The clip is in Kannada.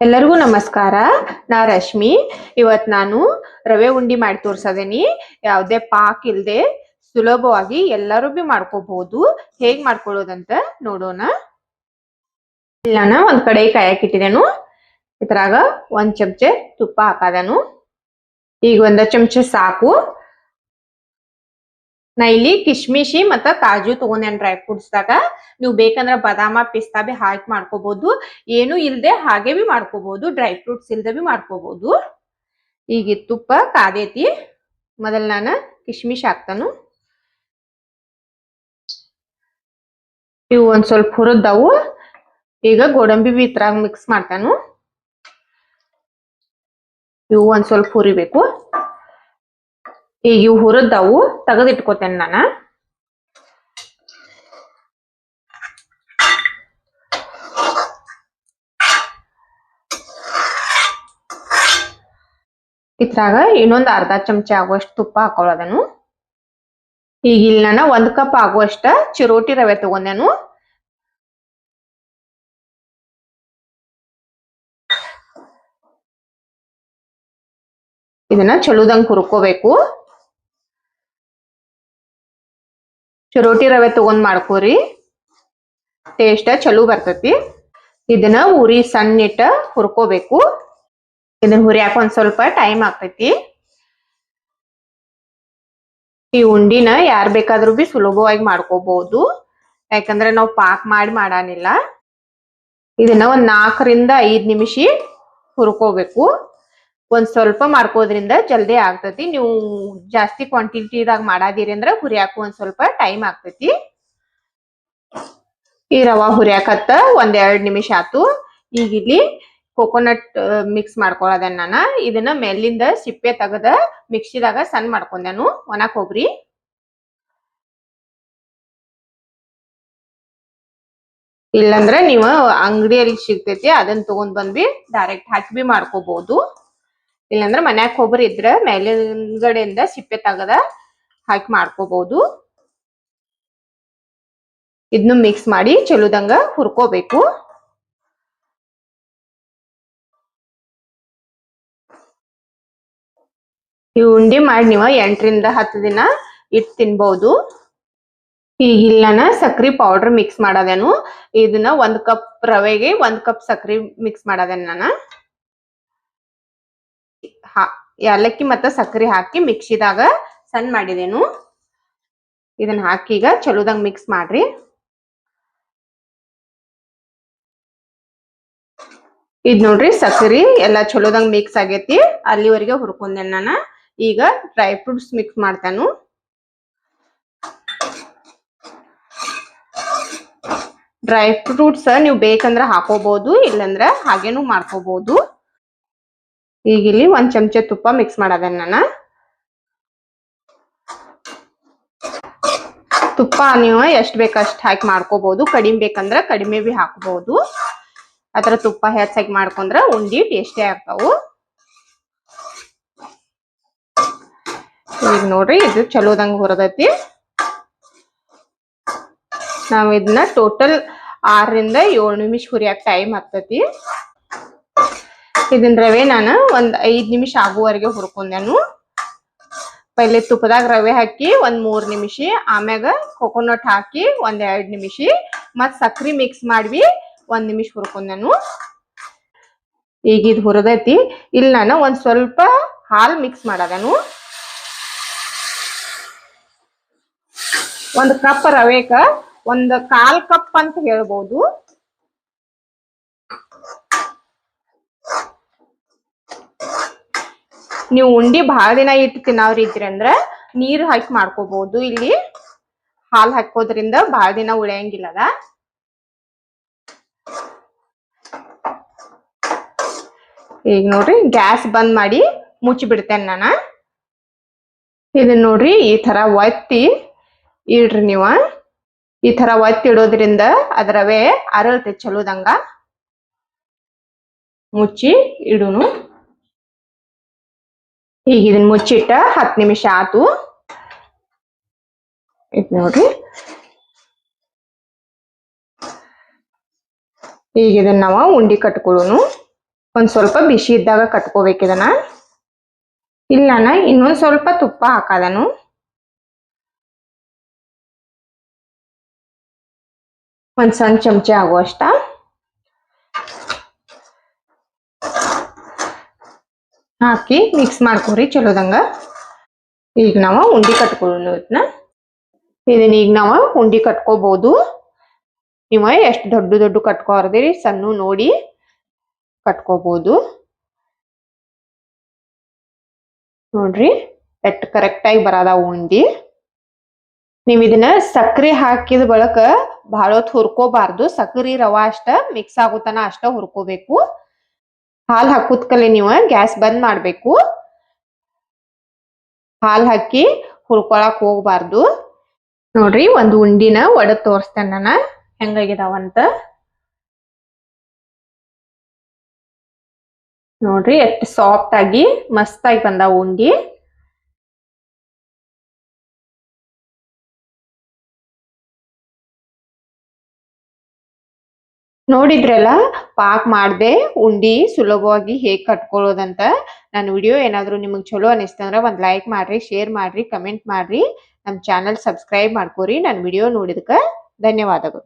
ಎಲ್ಲರಿಗೂ ನಮಸ್ಕಾರ. ನಾ ರಶ್ಮಿ. ಇವತ್ ನಾನು ರವೆ ಉಂಡಿ ಮಾಡಿ ತೋರ್ಸದೇನಿ. ಯಾವುದೇ ಪಾಕ್ ಇಲ್ಲದೆ ಸುಲಭವಾಗಿ ಎಲ್ಲರೂ ಬಿ ಮಾಡ್ಕೋಬಹುದು ಹೇಗ್ ಮಾಡ್ಕೊಳ್ಳೋದಂತ ನೋಡೋಣ. ಇಲ್ಲನ ಒಂದ್ ಕಡೆ ಕಾಯಕ್ ಇಟ್ಟಿದ್ದೇನು ಇದ್ರಾಗ ಒಂದ್ ಚಮಚೆ ತುಪ್ಪ ಹಾಕದನು. ಈಗ ಒಂದ ಚಮಚೆ ಸಾಕು. ನಾ ಇಲ್ಲಿ ಕಿಶ್ಮಿಶಿ ಮತ್ತ ಕಾಜು ತಗೊಂಡೇನ್ ಡ್ರೈ ಫ್ರೂಟ್ಸ್ ದಾಗ ನೀವು ಬೇಕಂದ್ರ ಬದಾಮ, ಪಿಸ್ತಾ ಬಿ ಹಾಕಿ ಮಾಡ್ಕೋಬಹುದು ಏನು ಇಲ್ದೆ ಹಾಗೆ ಬಿ ಮಾಡ್ಕೋಬಹುದು ಡ್ರೈ ಫ್ರೂಟ್ಸ್ ಇಲ್ದೆ ಬಿ ಮಾಡ್ಕೋಬಹುದು ಈಗ ತುಪ್ಪ ಕಾದೈತಿ. ಮೊದಲು ನಾನು ಕಿಶ್ಮಿಶ್ ಹಾಕ್ತಾನು. ಇವು ಒಂದ್ ಸ್ವಲ್ಪ ಹುರಿದವು. ಈಗ ಗೋಡಂಬಿ ಬಿ ಮಿಕ್ಸ್ ಮಾಡ್ತಾನು. ಇವು ಒಂದ್ ಸ್ವಲ್ಪ ಹುರಿಬೇಕು. ಈಗ ಇವು ಹುರಿದವು, ತೆಗೆದಿಟ್ಕೋತೇನೆ ನಾನು. ಇದ್ರಾಗ ಇನ್ನೊಂದು ಅರ್ಧ ಚಮಚ ಆಗುವಷ್ಟು ತುಪ್ಪ ಹಾಕೊಳ್ಳೋದನು ಈಗ ಇಲ್ಲಿ ನಾನು ಒಂದ್ ಕಪ್ ಆಗುವಷ್ಟ ಚಿರೋಟಿ ರವೆ ತಗೊಂಡೇನು. ಇದನ್ನ ಚಲೋದಂಗ್ ಹುರ್ಕೋಬೇಕು. ಚಿರೋಟಿ ರವೆ ತಗೊಂಡ್ ಮಾಡ್ಕೋರಿ. ಟೇಸ್ಟ್ ಚಲೋ ಬರ್ತತಿ. ಇದನ್ನ ಉರಿ ಸಣ್ಣ ಇಟ್ಟ ಹುರ್ಕೋಬೇಕು. ಇದನ್ನ ಹುರಿಯಾಕ ಒಂದ್ ಸ್ವಲ್ಪ ಟೈಮ್ ಆಗ್ತೈತಿ. ಈ ಉಂಡಿನ ಯಾರ್ ಬೇಕಾದ್ರೂ ಬಿ ಸುಲಭವಾಗಿ ಮಾಡ್ಕೋಬಹುದು ಯಾಕಂದ್ರೆ ನಾವು ಪಾಕ್ ಮಾಡಿ ಮಾಡಾನಿಲ್ಲ. ಇದನ್ನ ಒಂದ್ ನಾಲ್ಕರಿಂದ ಐದ್ ನಿಮಿಷ ಹುರ್ಕೋಬೇಕು. ಒಂದ್ ಸ್ವಲ್ಪ ಮಾಡ್ಕೋದ್ರಿಂದ ಜಲ್ದಿ ಆಗ್ತತಿ. ನೀವು ಜಾಸ್ತಿ ಕ್ವಾಂಟಿಟಿದಾಗ ಮಾಡಾದಿರಿ ಅಂದ್ರ ಹುರಿಯಾಕ ಒಂದ್ ಸ್ವಲ್ಪ ಟೈಮ್ ಆಗ್ತತಿ. ಈ ರವಾ ಹುರಿಯಾಕತ್ತ ಒಂದ್ ನಿಮಿಷ ಆತು. ಈಗ ಇಲ್ಲಿ ಕೋಕೋನಟ್ ಮಿಕ್ಸ್ ಮಾಡ್ಕೊಳದ ನಾನ. ಇದನ್ನ ಮೇಲಿಂದ ಸಿಪ್ಪೆ ತೆಗದ ಮಿಕ್ಸಿದಾಗ ಸಣ್ಣ ಮಾಡ್ಕೊಂಡೆನು. ಒಣ ಕೊಬ್ಬರಿ. ಇಲ್ಲಂದ್ರ ನೀವು ಅಂಗಡಿಯಲ್ಲಿ ಸಿಗ್ತೈತಿ, ಅದನ್ನ ತಗೊಂಡ್ ಬಂದ್ವಿ. ಡೈರೆಕ್ಟ್ ಹಾಕಿ ಬಿ ಮಾಡ್ಕೋಬಹುದು ಇಲ್ಲಂದ್ರ ಮನ್ಯಾಗ ಕೊಬ್ಬರಿ ಇದ್ರ ಮೇಲಿನಗಡೆಯಿಂದ ಸಿಪ್ಪೆ ತಗದ ಹಾಕಿ ಮಾಡ್ಕೋಬಹುದು ಇದನ್ನು ಮಿಕ್ಸ್ ಮಾಡಿ ಚಲೋದಂಗ ಹುರ್ಕೋಬೇಕು. ಈ ಉಂಡಿ ಮಾಡಿ ನೀವು ಎಂಟರಿಂದ ಹತ್ತು ದಿನ ಇಟ್ಟು ತಿನ್ಬಹುದು ಈಗ ಇಲ್ಲ ನಾನು ಸಕ್ರಿ ಪೌಡರ್ ಮಿಕ್ಸ್ ಮಾಡೋದೇನು. ಇದನ್ನ ಒಂದ್ ಕಪ್ ರವೆಗೆ ಒಂದ್ ಕಪ್ ಸಕ್ರಿ ಮಿಕ್ಸ್ ಮಾಡೋದೇನು ನಾನು. ಏಲಕ್ಕಿ ಮತ್ತ ಸಕ್ಕರೆ ಹಾಕಿ ಮಿಕ್ಸಿದಾಗ ಸಣ್ಣ ಮಾಡಿದೇನು. ಇದನ್ನ ಹಾಕಿ ಈಗ ಚಲೋದಂಗೆ ಮಿಕ್ಸ್ ಮಾಡ್ರಿ. ಇದ್ ನೋಡ್ರಿ ಸಕ್ಕರಿ ಎಲ್ಲ ಚಲೋದಂಗ್ ಮಿಕ್ಸ್ ಆಗೇತಿ. ಅಲ್ಲಿವರೆಗೆ ಹುರ್ಕೊಂಡೆ ನಾನು ಈಗ ಡ್ರೈ ಫ್ರೂಟ್ಸ್ ಮಿಕ್ಸ್ ಮಾಡ್ತಾನು. ಡ್ರೈ ಫ್ರೂಟ್ಸ್ ನೀವು ಬೇಕಂದ್ರೆ ಹಾಕೋಬಹುದು ಇಲ್ಲಂದ್ರ ಹಾಗೇನು ಮಾಡ್ಕೋಬಹುದು ಈಗ ಇಲ್ಲಿ ಒಂದ್ ಚಮಚ ತುಪ್ಪ ಮಿಕ್ಸ್ ಮಾಡದೆ ನಾನು. ತುಪ್ಪ ನೀವು ಎಷ್ಟ್ ಬೇಕಷ್ಟ್ ಹಾಕಿ ಮಾಡ್ಕೋಬಹುದು ಕಡಿಮೆ ಬೇಕಂದ್ರ ಕಡಿಮೆ ಬಿ ಹಾಕಬಹುದು ಅದರ ತುಪ್ಪ ಹೆಚ್ಚಾಗಿ ಮಾಡ್ಕೊಂಡ್ರ ಉಂಡಿ ಟೇಸ್ಟಿ ಆಗ್ತಾವು. ಈಗ ನೋಡ್ರಿ ಇದು ಚಲೋದಂಗ ಹೊರದೈತಿ. ನಾವು ಇದನ್ನ ಟೋಟಲ್ ಆರರಿಂದ ಏಳು ನಿಮಿಷ ಹುರಿಯಾಕ ಟೈಮ್ ಆಗ್ತೈತಿ. ಇದನ್ ರವೆ ನಾನು. ಒಂದು ಐದು ನಿಮಿಷ ಆಗುವವರೆಗೆ ಹುರ್ಕೊಂಡೆನು ಪೈಲೆ ತುಪ್ಪದಾಗ ರವೆ ಹಾಕಿ ಒಂದು ಮೂರು ನಿಮಿಷ. ಆಮ್ಯಾಗ ಕೊಕೊನಟ್ ಹಾಕಿ ಒಂದು ಎರಡು ನಿಮಿಷ. ಮತ್ತು ಸಕ್ರೆ ಮಿಕ್ಸ್ ಮಾಡಿ ಒಂದು ನಿಮಿಷ ಹುರ್ಕೊಂಡೆನು ಈಗ ಇದು ಹುರಿದೈತಿ. ಇಲ್ಲಿ ನಾನು ಒಂದು ಸ್ವಲ್ಪ ಹಾಲು ಮಿಕ್ಸ್ ಮಾಡದನು ಒಂದು ಕಪ್ ರವೆಕ ಒಂದು ಕಾಲ್ ಕಪ್ ಅಂತ ಹೇಳ್ಬೋದು. ನೀವು ಉಂಡಿ ಬಹಳ ದಿನ ಇಟ್ಟು ತಿನ್ನೋರು ಇದ್ರಿ ಅಂದ್ರ ನೀರ್ ಹಾಕಿ ಮಾಡ್ಕೋಬಹುದು ಇಲ್ಲಿ ಹಾಲ್ ಹಾಕೋದ್ರಿಂದ ಬಹಳ ದಿನ ಉಳಿಯಂಗಿಲ್ಲದ ಈಗ ನೋಡ್ರಿ, ಗ್ಯಾಸ್ ಬಂದ್ ಮಾಡಿ ಮುಚ್ಚಿ ಬಿಡ್ತೇನೆ ನಾನು. ಇದನ್ನ ನೋಡ್ರಿ, ಈ ತರ ಒತ್ತಿ ಇಡ್ರಿ ನೀವ. ಈ ತರ ಒತ್ತಿ ಇಡೋದ್ರಿಂದ ಅದ್ರವೇ ಅರಳತೆ ಚಲೋದಂಗ. ಮುಚ್ಚಿ ಇಡುನು. ಈಗ ಇದನ್ನ ಮುಚ್ಚಿಟ್ಟ ಹತ್ತು ನಿಮಿಷ ಆತು. ಇದ್ ನೋಡ್ರಿ. ಈಗ ಇದನ್ನ ನಾವು ಉಂಡಿ ಕಟ್ಕೊಳ್ಳೋನು ಒಂದು ಸ್ವಲ್ಪ ಬಿಸಿ ಇದ್ದಾಗ ಕಟ್ಕೋಬೇಕಿದನ ಇಲ್ಲನ ಇನ್ನೊಂದ್ ಸ್ವಲ್ಪ ತುಪ್ಪ ಹಾಕದನು. ಒಂದ್ ಸಣ್ಣ ಚಮಚೆ ಆಗುವಷ್ಟ. ಹಾಕಿ ಮಿಕ್ಸ್ ಮಾಡ್ಕೊರಿ ಚಲೋದಂಗ ಈಗ ನಾವು ಉಂಡಿ ಕಟ್ಕೊಳ್ಳೋದನ್ನ ಇದನ್ನ ಈಗ ನಾವು ಉಂಡಿ ಕಟ್ಕೋಬಹುದು ನೀವು ಎಷ್ಟು ದೊಡ್ಡ ದೊಡ್ಡ ಕಟ್ಕೋರ್ದಿರಿ ಸಣ್ಣ ನೋಡಿ ಕಟ್ಕೋಬಹುದು ನೋಡ್ರಿ, ಎಟ್ ಕರೆಕ್ಟಾಗಿ ಬರದ ಉಂಡಿ. ನೀವು ಇದನ್ನ ಸಕ್ರಿ ಹಾಕಿದ ಬಳಕ ಬಹಳ ಹೊತ್ತು ಹುರ್ಕೋಬಾರ್ದು. ಸಕ್ರಿ ರವಾ ಅಷ್ಟ ಮಿಕ್ಸ್ ಆಗುತ್ತಾನ ಅಷ್ಟ ಹುರ್ಕೋಬೇಕು. ಹಾಲ್ ಹಾಕುದ್ಕಲೆ ನೀವು ಗ್ಯಾಸ್ ಬಂದ್ ಮಾಡಬೇಕು. ಹಾಲು ಹಾಕಿ ಹುರ್ಕೊಳಕ್ ಹೋಗ್ಬಾರ್ದು. ನೋಡ್ರಿ ಒಂದು ಉಂಡಿನ ಒಡದ್ ತೋರಿಸ್ತೇನೆ ನಾನು. ಹೆಂಗಾಗಿದಾವಂತ. ನೋಡ್ರಿ ಎಷ್ಟು ಸಾಫ್ಟ್ ಆಗಿ ಮಸ್ತ್ ಆಗಿ ಬಂದಾವ ಉಂಡಿ. ನೋಡಿದ್ರಲ್ಲ? ಪಾಕ್ ಮಾಡ್ದೆ, ಉಂಡಿ ಸುಲಭವಾಗಿ ಹೇಗ್ ಕಟ್ಕೊಳ್ಳೋದಂತ ನನ್ನ ವಿಡಿಯೋ ಏನಾದ್ರು ನಿಮಗ್ ಚಲೋ ಅನಿಸ್ತಂದ್ರ ಒಂದ್ ಲೈಕ್ ಮಾಡ್ರಿ, ಶೇರ್ ಮಾಡ್ರಿ, ಕಮೆಂಟ್ ಮಾಡ್ರಿ. ನಮ್ ಚಾನಲ್ ಸಬ್ಸ್ಕ್ರೈಬ್ ಮಾಡ್ಕೋರಿ ನನ್ನ ವಿಡಿಯೋ ನೋಡಿದಕ್ಕ ಧನ್ಯವಾದಗಳು.